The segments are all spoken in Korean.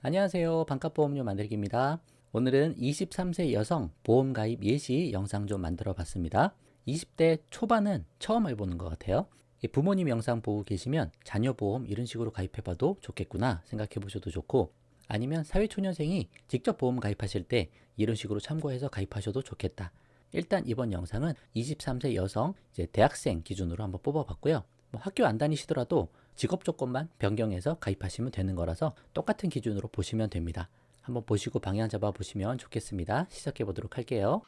안녕하세요. 반값보험료 만들기입니다. 오늘은 23세 여성 보험 가입 예시 영상 좀 만들어 봤습니다. 20대 초반은 처음 해보는 것 같아요. 이 부모님 영상 보고 계시면 자녀 보험 이런 식으로 가입해 봐도 좋겠구나 생각해 보셔도 좋고 아니면 사회초년생이 직접 보험 가입하실 때 이런 식으로 참고해서 가입하셔도 좋겠다. 일단 이번 영상은 23세 여성 이제 대학생 기준으로 한번 뽑아봤고요. 뭐 학교 안 다니시더라도 직업 조건만 변경해서 가입하시면 되는 거라서 똑같은 기준으로 보시면 됩니다. 한번 보시고 방향 잡아 보시면 좋겠습니다. 시작해 보도록 할게요.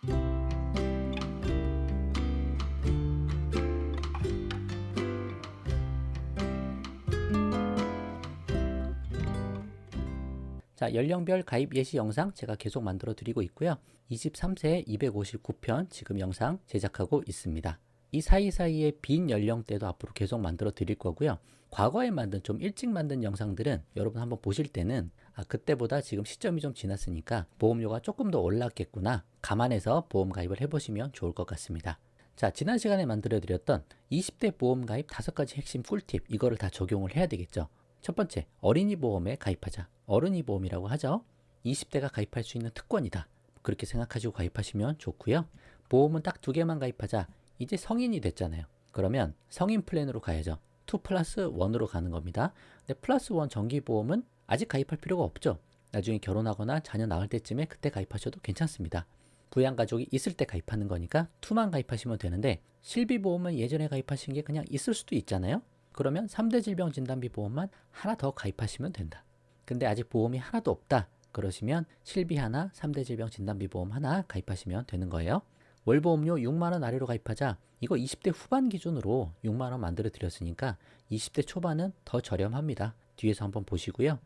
자, 연령별 가입 예시 영상 제가 계속 만들어 드리고 있고요. 23세 259편 지금 영상 제작하고 있습니다. 이 사이사이에 빈 연령대도 앞으로 계속 만들어 드릴 거고요. 과거에 만든 좀 일찍 만든 영상들은 여러분 한번 보실 때는 아, 그때보다 지금 시점이 좀 지났으니까 보험료가 조금 더 올랐겠구나 감안해서 보험 가입을 해보시면 좋을 것 같습니다. 자, 지난 시간에 만들어 드렸던 20대 보험 가입 다섯 가지 핵심 꿀팁 이거를 다 적용을 해야 되겠죠. 첫 번째, 어린이 보험에 가입하자. 어른이 보험이라고 하죠. 20대가 가입할 수 있는 특권이다. 그렇게 생각하시고 가입하시면 좋고요. 보험은 딱 두 개만 가입하자. 이제 성인이 됐잖아요. 그러면 성인 플랜으로 가야죠. 2 플러스 1으로 가는 겁니다. 근데 플러스 1 정기보험은 아직 가입할 필요가 없죠. 나중에 결혼하거나 자녀 낳을 때쯤에 그때 가입하셔도 괜찮습니다. 부양가족이 있을 때 가입하는 거니까 2만 가입하시면 되는데 실비보험은 예전에 가입하신 게 그냥 있을 수도 있잖아요. 그러면 3대 질병 진단비 보험만 하나 더 가입하시면 된다. 근데 아직 보험이 하나도 없다. 그러시면 실비 하나, 3대 질병 진단비 보험 하나 가입하시면 되는 거예요. 월보험료 6만원 아래로 가입하자 이거 20대 후반 기준으로 6만원 만들어 드렸으니까 20대 초반은 더 저렴합니다. 뒤에서 한번 보시고요.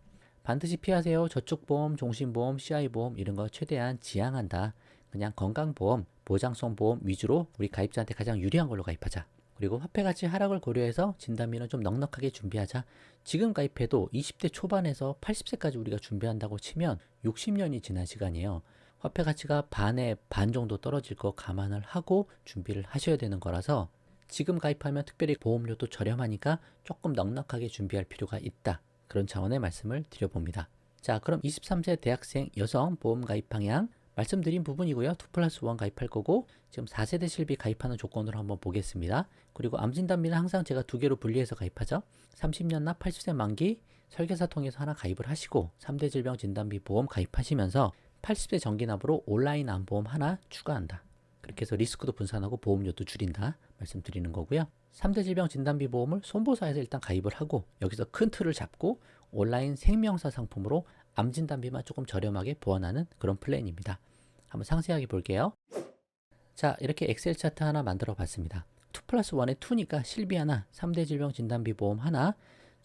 반드시 피하세요. 저축보험, 종신보험, CI보험 이런 거 최대한 지양한다. 그냥 건강보험, 보장성 보험 위주로 우리 가입자한테 가장 유리한 걸로 가입하자. 그리고 화폐 가치 하락을 고려해서 진단비는 좀 넉넉하게 준비하자. 지금 가입해도 20대 초반에서 80세까지 우리가 준비한다고 치면 60년이 지난 시간이에요. 화폐 가치가 반에 반 정도 떨어질 거 감안을 하고 준비를 하셔야 되는 거라서 지금 가입하면 특별히 보험료도 저렴하니까 조금 넉넉하게 준비할 필요가 있다. 그런 차원의 말씀을 드려봅니다. 자, 그럼 23세 대학생 여성 보험 가입 방향 말씀드린 부분이고요. 2 플러스 1 가입할 거고 지금 4세대 실비 가입하는 조건으로 한번 보겠습니다. 그리고 암진단비는 항상 제가 두 개로 분리해서 가입하죠. 30년 납 80세 만기 설계사 통해서 하나 가입을 하시고 3대 질병 진단비 보험 가입하시면서 80세 정기납으로 온라인 암보험 하나 추가한다. 그렇게 해서 리스크도 분산하고 보험료도 줄인다 말씀드리는 거고요. 3대 질병 진단비 보험을 손보사에서 일단 가입을 하고 여기서 큰 틀을 잡고 온라인 생명사 상품으로 암 진단비만 조금 저렴하게 보완하는 그런 플랜입니다. 한번 상세하게 볼게요. 자, 이렇게 엑셀 차트 하나 만들어 봤습니다. 2 플러스 1에 2니까 실비 하나, 3대 질병 진단비 보험 하나,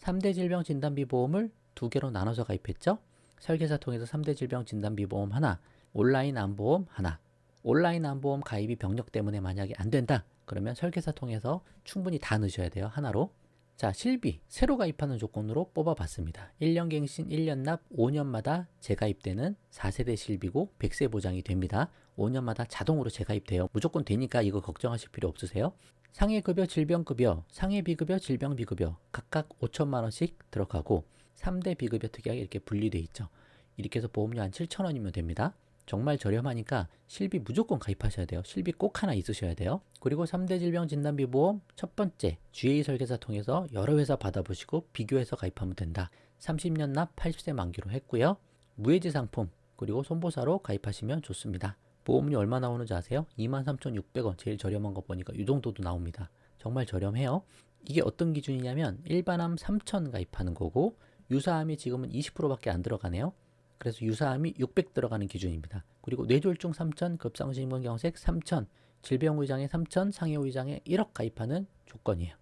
3대 질병 진단비 보험을 두 개로 나눠서 가입했죠. 설계사 통해서 3대 질병 진단 비 보험 하나, 온라인 암보험 하나. 온라인 암보험 가입이 병력 때문에 만약에 안 된다. 그러면 설계사 통해서 충분히 다 넣으셔야 돼요. 하나로. 자, 실비 새로 가입하는 조건으로 뽑아봤습니다. 1년 갱신 1년 납 5년마다 재가입되는 4세대 실비고 100세 보장이 됩니다. 5년마다 자동으로 재가입돼요. 무조건 되니까 이거 걱정하실 필요 없으세요. 상해급여 질병급여, 상해비급여 질병비급여 각각 5천만 원씩 들어가고 3대 비급여 특약이 이렇게 분리돼 있죠. 이렇게 해서 보험료 한 7천 원이면 됩니다. 정말 저렴하니까 실비 무조건 가입하셔야 돼요. 실비 꼭 하나 있으셔야 돼요. 그리고 3대 질병 진단비 보험 첫 번째 GA 설계사 통해서 여러 회사 받아보시고 비교해서 가입하면 된다. 30년 납 80세 만기로 했고요. 무해지 상품 그리고 손보사로 가입하시면 좋습니다. 보험료 얼마 나오는지 아세요? 23,600원 제일 저렴한 거 보니까 이 정도도 나옵니다. 정말 저렴해요. 이게 어떤 기준이냐면 일반암 3,000 가입하는 거고 유사암이 지금은 20%밖에 안 들어가네요. 그래서 유사암이 600 들어가는 기준입니다. 그리고 뇌졸중 3천, 급성심근경색 3천, 질병의장에 3천, 상해의장에 1억 가입하는 조건이에요.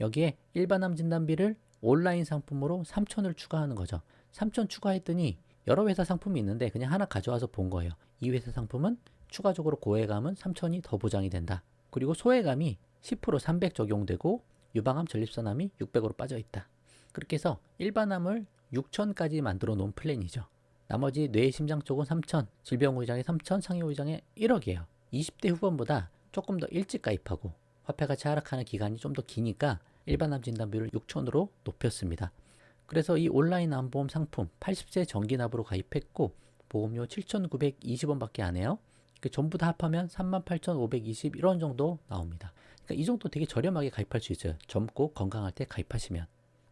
여기에 일반암 진단비를 온라인 상품으로 3천을 추가하는 거죠. 3천 추가했더니 여러 회사 상품이 있는데 그냥 하나 가져와서 본 거예요. 이 회사 상품은 추가적으로 고해감은 3천이 더 보장이 된다. 그리고 소해감이 10% 300 적용되고 유방암 전립선암이 600으로 빠져 있다. 그렇게 해서 일반암을 6천까지 만들어 놓은 플랜이죠. 나머지 뇌 심장 쪽은 3천, 질병의장에 3천, 상해의장에 1억이에요. 20대 후반보다 조금 더 일찍 가입하고 화폐 가치 하락하는 기간이 좀 더 기니까 일반암 진단비를 6천으로 높였습니다. 그래서 이 온라인 안보험 상품 80세 정기납으로 가입했고 보험료 7,920원밖에 안 해요. 그 전부 다 합하면 38,521원 정도 나옵니다. 그러니까 이 정도 되게 저렴하게 가입할 수 있어요. 젊고 건강할 때 가입하시면.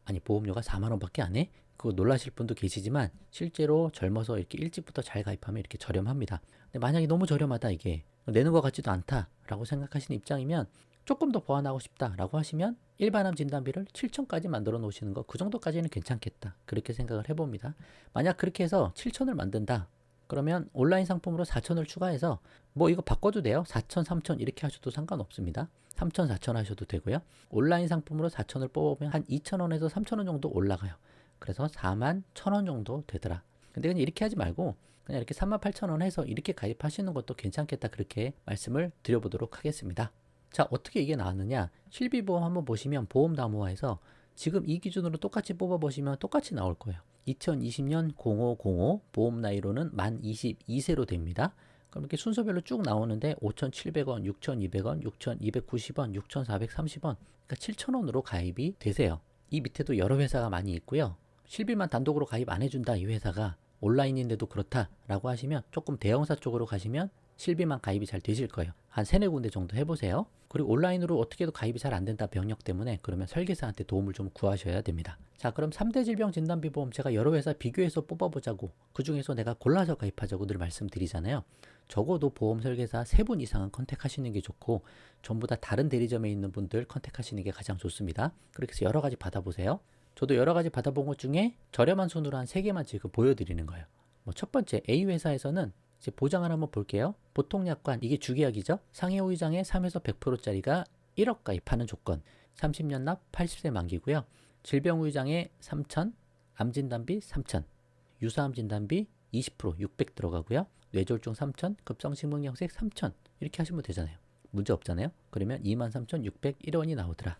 아니 보험료가 4만 원밖에 안 해? 그거 놀라실 분도 계시지만 실제로 젊어서 이렇게 일찍부터 잘 가입하면 이렇게 저렴합니다. 근데 만약에 너무 저렴하다 이게 내는 것 같지도 않다라고 생각하시는 입장이면 조금 더 보완하고 싶다라고 하시면 일반암 진단비를 7천까지 만들어 놓으시는 거 그 정도까지는 괜찮겠다 그렇게 생각을 해봅니다. 만약 그렇게 해서 7천을 만든다 그러면 온라인 상품으로 4천을 추가해서 뭐 이거 바꿔도 돼요. 4천, 3천 이렇게 하셔도 상관없습니다. 3천, 4천 하셔도 되고요. 온라인 상품으로 4천을 뽑으면 한 2천원에서 3천원 정도 올라가요. 그래서 4만 1천원 정도 되더라. 근데 그냥 이렇게 하지 말고 그냥 이렇게 3만 8천원 해서 이렇게 가입하시는 것도 괜찮겠다 그렇게 말씀을 드려보도록 하겠습니다. 자 어떻게 이게 나왔느냐 실비보험 한번 보시면 보험담호화에서 지금 이 기준으로 똑같이 뽑아보시면 똑같이 나올 거예요. 2020년 0505 보험 나이로는 만 22세로 됩니다. 그럼 이렇게 순서별로 쭉 나오는데 5,700원, 6,200원, 6,290원, 6,430원, 그러니까 7,000원으로 가입이 되세요. 이 밑에도 여러 회사가 많이 있고요. 실비만 단독으로 가입 안 해준다 이 회사가 온라인인데도 그렇다라고 하시면 조금 대형사 쪽으로 가시면 실비만 가입이 잘 되실 거예요. 한 세네 군데 정도 해보세요. 그리고 온라인으로 어떻게 해도 가입이 잘 안 된다 병력 때문에 그러면 설계사한테 도움을 좀 구하셔야 됩니다. 자 그럼 3대 질병 진단비 보험 제가 여러 회사 비교해서 뽑아보자고 그 중에서 내가 골라서 가입하자고 늘 말씀드리잖아요. 적어도 보험 설계사 세 분 이상은 컨택하시는 게 좋고 전부 다 다른 대리점에 있는 분들 컨택하시는 게 가장 좋습니다. 그렇게 해서 여러 가지 받아보세요. 저도 여러 가지 받아본 것 중에 저렴한 순으로 한 세 개만 지금 보여드리는 거예요. 뭐 첫 번째 A 회사에서는 이제 보장을 한번 볼게요. 보통 약관 이게 주계약이죠. 상해 후유장에 3에서 100%짜리가 1억 가입하는 조건. 30년 납 80세 만기고요. 질병 후유장에 3천, 암 진단비 3천, 유사암 진단비 20% 600 들어가고요. 뇌졸중 3천, 급성심응영색 3천 이렇게 하시면 되잖아요. 문제 없잖아요. 그러면 23,601원이 나오더라.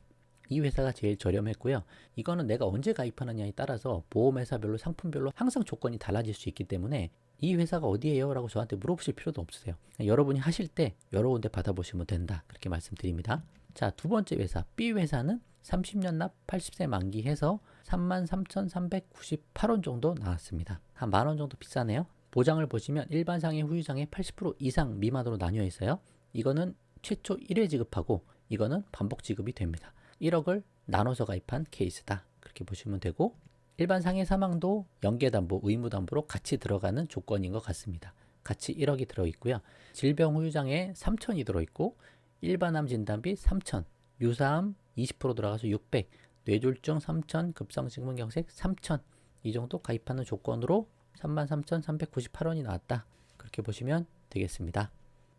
이 회사가 제일 저렴했고요. 이거는 내가 언제 가입하느냐에 따라서 보험회사별로 상품별로 항상 조건이 달라질 수 있기 때문에 이 회사가 어디예요? 라고 저한테 물어보실 필요도 없으세요. 여러분이 하실 때 여러 군데 받아보시면 된다. 그렇게 말씀드립니다. 자, 두 번째 회사 B 회사는 30년 납 80세 만기 해서 33,398원 정도 나왔습니다. 한 만 원 정도 비싸네요. 보장을 보시면 일반 상해 후유장에 80% 이상 미만으로 나뉘어 있어요. 이거는 최초 1회 지급하고 이거는 반복 지급이 됩니다. 1억을 나눠서 가입한 케이스다. 그렇게 보시면 되고 일반 상해 사망도 연계담보, 의무담보로 같이 들어가는 조건인 것 같습니다. 같이 1억이 들어있고요. 질병 후유장에 3천이 들어있고 일반암 진단비 3천, 유사암 20% 들어가서 600, 뇌졸중 3천, 급성식문경색 3천 이 정도 가입하는 조건으로 33,398원이 나왔다. 그렇게 보시면 되겠습니다.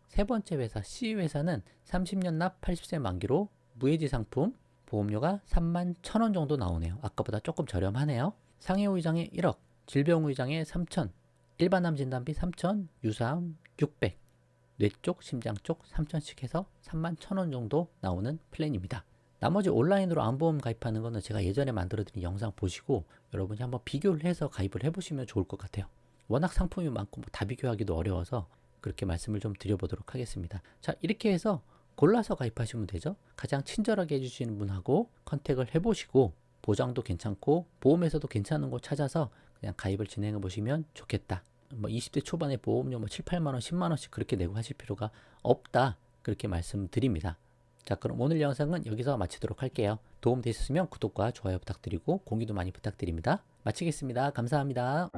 세 번째 회사 C 회사는 30년 납 80세 만기로 무해지 상품 보험료가 3만 1천원 정도 나오네요. 아까보다 조금 저렴하네요. 상해 후유장에 1억, 질병 후유장에 3천, 일반암 진단비 3천, 유사암 600, 뇌 쪽, 심장 쪽 3천씩 해서 3만 1천원 정도 나오는 플랜입니다. 나머지 온라인으로 암보험 가입하는 거는 제가 예전에 만들어드린 영상 보시고 여러분이 한번 비교를 해서 가입을 해보시면 좋을 것 같아요. 워낙 상품이 많고 뭐 다 비교하기도 어려워서 그렇게 말씀을 좀 드려보도록 하겠습니다. 자, 이렇게 해서 골라서 가입하시면 되죠. 가장 친절하게 해주시는 분하고 컨택을 해보시고 보장도 괜찮고 보험에서도 괜찮은 거 찾아서 그냥 가입을 진행해 보시면 좋겠다. 뭐 20대 초반에 보험료 뭐 7, 8만 원, 10만 원씩 그렇게 내고 하실 필요가 없다. 그렇게 말씀드립니다. 자, 그럼 오늘 영상은 여기서 마치도록 할게요. 도움 되셨으면 구독과 좋아요 부탁드리고 공유도 많이 부탁드립니다. 마치겠습니다. 감사합니다.